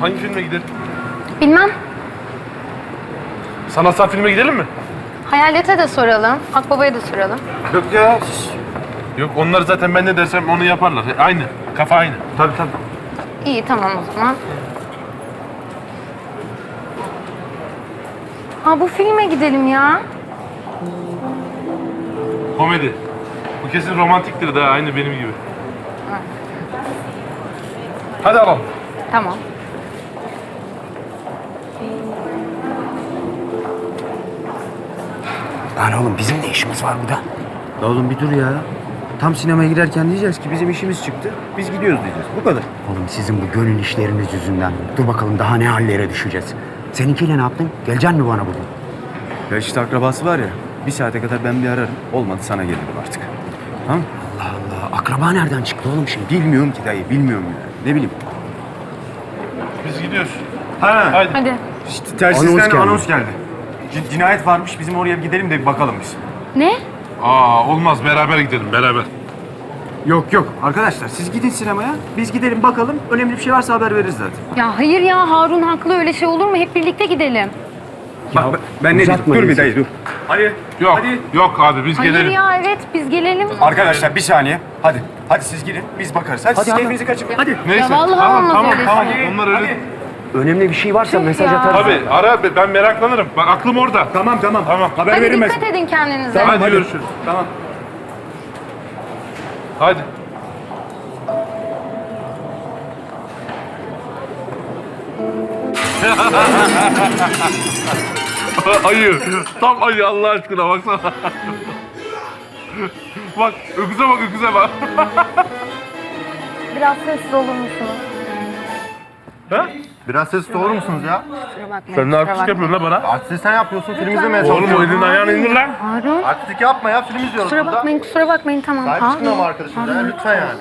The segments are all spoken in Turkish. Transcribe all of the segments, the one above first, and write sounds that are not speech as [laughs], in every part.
Hangi filme gidelim? Bilmem. Sanatsal filme gidelim mi? Hayalete de soralım. Akbaba'ya da soralım. Yok ya. Yok onlar zaten ben ne dersem onu yaparlar. E, Aynı. Kafa aynı. Tabii tabii. İyi tamam o zaman. Aa bu filme gidelim ya. Komedi. Bu kesin romantiktir de aynı benim gibi. Hadi alalım. Tamam. Lan oğlum bizim ne işimiz var burada? Ya oğlum bir dur ya. Tam sinemaya girerken diyeceğiz ki bizim işimiz çıktı. Biz gidiyoruz diyeceğiz. Bu kadar. Oğlum sizin bu gönül işleriniz yüzünden. Dur bakalım daha ne hallere düşeceğiz. Seninkiyle ne yaptın? Gelecek mi bana bugün? Ya işte akrabası var ya. Bir saate kadar ben bir ararım. Olmadı sana gelirim artık. Tamam Allah Allah. Akraba nereden çıktı oğlum şimdi? Bilmiyorum ki dayı. Bilmiyorum ya. Ne bileyim. Biz gidiyoruz. Ha. Haydi. Hadi. İşte telsizden Anons anons geldi. C- cinayet varmış. Bizim oraya bir gidelim de bir bakalım biz. Ne? Aa olmaz beraber gidelim beraber. Yok yok. Arkadaşlar siz gidin sinemaya. Biz gidelim bakalım. Önemli bir şey varsa haber veririz zaten. Ya hayır ya Harun haklı öyle şey olur mu? Hep birlikte gidelim. Bak, ben- ben ne diyeyim? Dur bir dayı dur. Hadi. Yok Hadi. yok abi biz Hayır gelelim. ya evet biz gelelim. Arkadaşlar bir saniye. Hadi. Hadi siz girin. Biz bakarız. Hadi, siz hadi. keyfinizi kaçırmayın. Hadi. Neyse. Ya vallahi tamam, olmaz tamam, öyle tamam. şey. Onlar öyle. Önemli bir şey varsa Tüh mesaj ya. atarız. Tabii ara ben meraklanırım. Bak aklım orada. Tamam tamam. Tamam. Haber Hadi verilmez. dikkat edin kendinize. Hadi, hadi. görüşürüz. Tamam. Hadi. [laughs] ayı. Tam ayı Allah aşkına baksana. bak öküze bak öküze bak. Biraz sessiz olur musunuz? Ha? Biraz ses doğru musunuz ya? Kusura bakmayın. Sen ne kusura yapıyorsun la bana? Artistlik sen yapıyorsun, film izlemeye Oğlum o çalışıyorsun. elini ayağını indir lan. Harun. Artistlik yapma ya, film izliyoruz Kusura burada. bakmayın, kusura bakmayın tamam. Sahip çıkın ama Harun. arkadaşımıza ya, lütfen yani.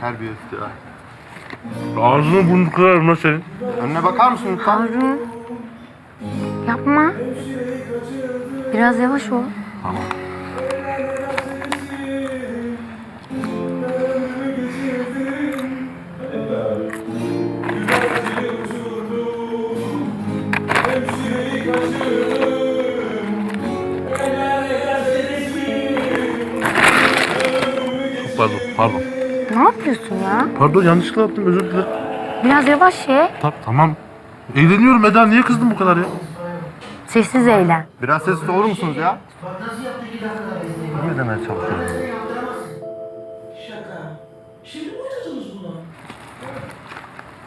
Terbiyesiz ya. Ağzını burnunu kırarım lan senin. Önüne bakar mısın lütfen? Harun. Yapma. Biraz yavaş ol. Pardon, pardon. Ne yapıyorsun ya? Pardon yanlışlıkla yaptım özür dilerim. Biraz yavaş ye. Ta- tamam. Eğleniyorum Eda niye kızdın bu kadar ya? Sessiz eğlen. Biraz ses doğru musunuz ya? Ne demeye çalışıyorum?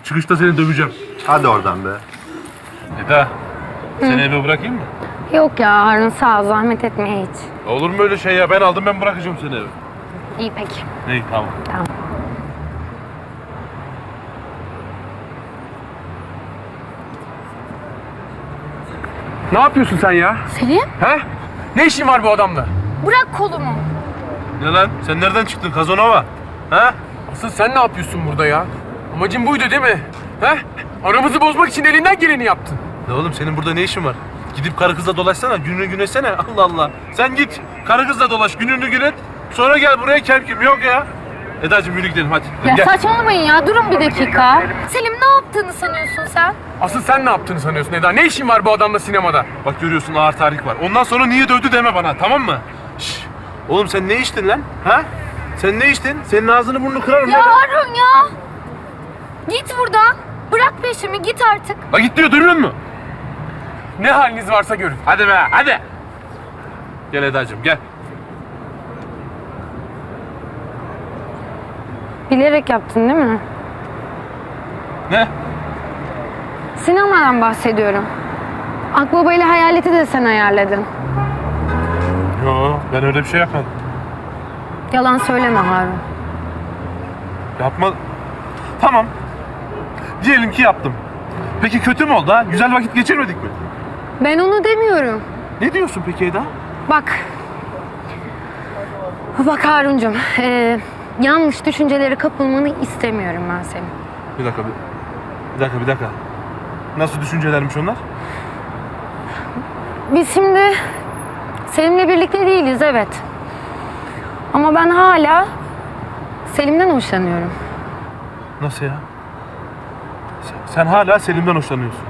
Çıkışta seni döveceğim. Hadi oradan be. Eda, seni eve bırakayım mı? Yok ya Harun sağ ol zahmet etme hiç. Olur mu öyle şey ya? Ben aldım ben bırakacağım seni eve. İyi peki. İyi tamam. Tamam. Ne yapıyorsun sen ya? Selim He? Ne işin var bu adamla? bırak kolumu. Ne lan? Sen nereden çıktın Kazanova? Ha? Asıl sen ne yapıyorsun burada ya? Amacın buydu değil mi? He? Aramızı bozmak için elinden geleni yaptın. Ne oğlum senin burada ne işin var? Gidip karı kızla dolaşsana, gününü gün etsene. Allah Allah. Sen git, karı kızla dolaş, gününü gün et. Sonra gel buraya kem kim. Yok ya. Eda'cığım yürü gidelim hadi. Ya gel. saçmalamayın ya durun bir dakika. Selim ne yaptığını sanıyorsun sen? Asıl sen ne yaptığını sanıyorsun Eda? Ne işin var bu adamla sinemada? Bak görüyorsun ağır tarih var. Ondan sonra niye dövdü deme bana tamam mı? Şş. Oğlum sen ne içtin lan? Ha? Sen ne içtin? Senin ağzını burnunu kırarım Ya ben. Harun ya. Git buradan. Bırak peşimi git artık. La git diyor duymuyor musun? Ne haliniz varsa görün. Hadi be hadi. Gel Eda'cığım gel. Bilerek yaptın değil mi? Ne? Sinemadan bahsediyorum. Akbaba ile hayaleti de sen ayarladın. Yo ben öyle bir şey yapmadım. Yalan söyleme Harun. Yapma. Tamam. Diyelim ki yaptım. Peki kötü mü oldu ha? Güzel vakit geçirmedik mi? Ben onu demiyorum. Ne diyorsun peki Eda? Bak. Bak Haruncum. eee, yanlış düşüncelere kapılmanı istemiyorum ben senin. Bir dakika bir, bir dakika bir dakika. Nasıl düşüncelermiş onlar? Biz şimdi Selim'le birlikte değiliz evet. Ama ben hala Selim'den hoşlanıyorum. Nasıl ya? Sen, sen hala Selim'den hoşlanıyorsun.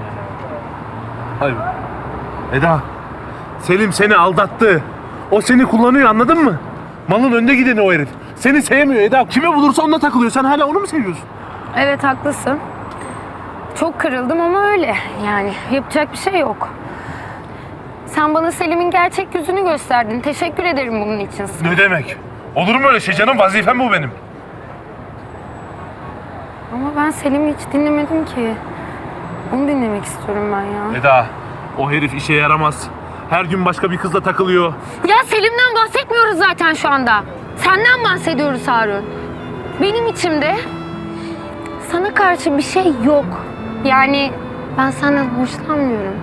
Hayır. Eda. Selim seni aldattı. O seni kullanıyor anladın mı? Malın önde gideni o herif. Seni sevmiyor Eda. Kime bulursa onunla takılıyor. Sen hala onu mu seviyorsun? Evet haklısın. Çok kırıldım ama öyle. Yani yapacak bir şey yok. Sen bana Selim'in gerçek yüzünü gösterdin. Teşekkür ederim bunun için. Ne demek? Olur mu öyle şey canım? Vazifem bu benim. Ama ben Selim'i hiç dinlemedim ki. Onu dinlemek istiyorum ben ya. Eda, o herif işe yaramaz. Her gün başka bir kızla takılıyor. Ya Selim'den bahsetmiyoruz zaten şu anda. Senden bahsediyoruz Harun. Benim içimde sana karşı bir şey yok. Yani ben senden hoşlanmıyorum.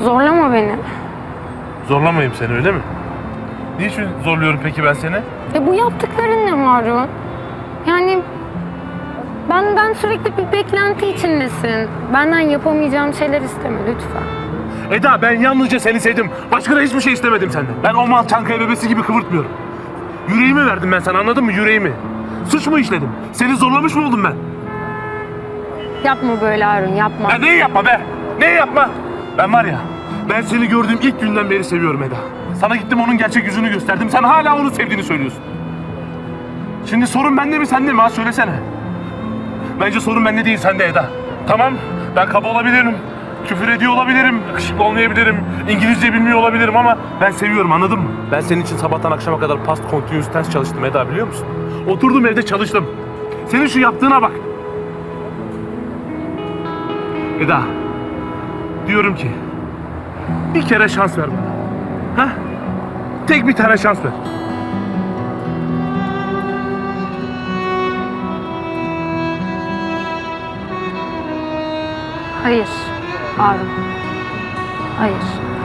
Zorlama beni. Zorlamayayım seni öyle mi? Niçin zorluyorum peki ben seni? E bu yaptıkların ne Harun? Yani benden sürekli bir beklenti içindesin. Benden yapamayacağım şeyler isteme lütfen. Eda ben yalnızca seni sevdim. Başka da hiçbir şey istemedim senden. Ben o mal çankaya bebesi gibi kıvırtmıyorum. Yüreğimi verdim ben sana anladın mı? Yüreğimi. Suç mu işledim? Seni zorlamış mı oldum ben? Yapma böyle Harun yapma. Ya neyi yapma be? Neyi yapma? Ben var ya, ben seni gördüğüm ilk günden beri seviyorum Eda. Sana gittim onun gerçek yüzünü gösterdim. Sen hala onu sevdiğini söylüyorsun. Şimdi sorun bende mi sende mi ha söylesene. Bence sorun bende değil sende Eda. Tamam ben kaba olabilirim. Küfür ediyor olabilirim. Yakışıklı olmayabilirim. İngilizce bilmiyor olabilirim ama ben seviyorum anladın mı? Ben senin için sabahtan akşama kadar past continuous tense çalıştım Eda biliyor musun? Oturdum evde çalıştım. Senin şu yaptığına bak. Eda. Diyorum ki bir kere şans ver bana. Ha? Tek bir tane şans ver. Hayır Harun. Hayır.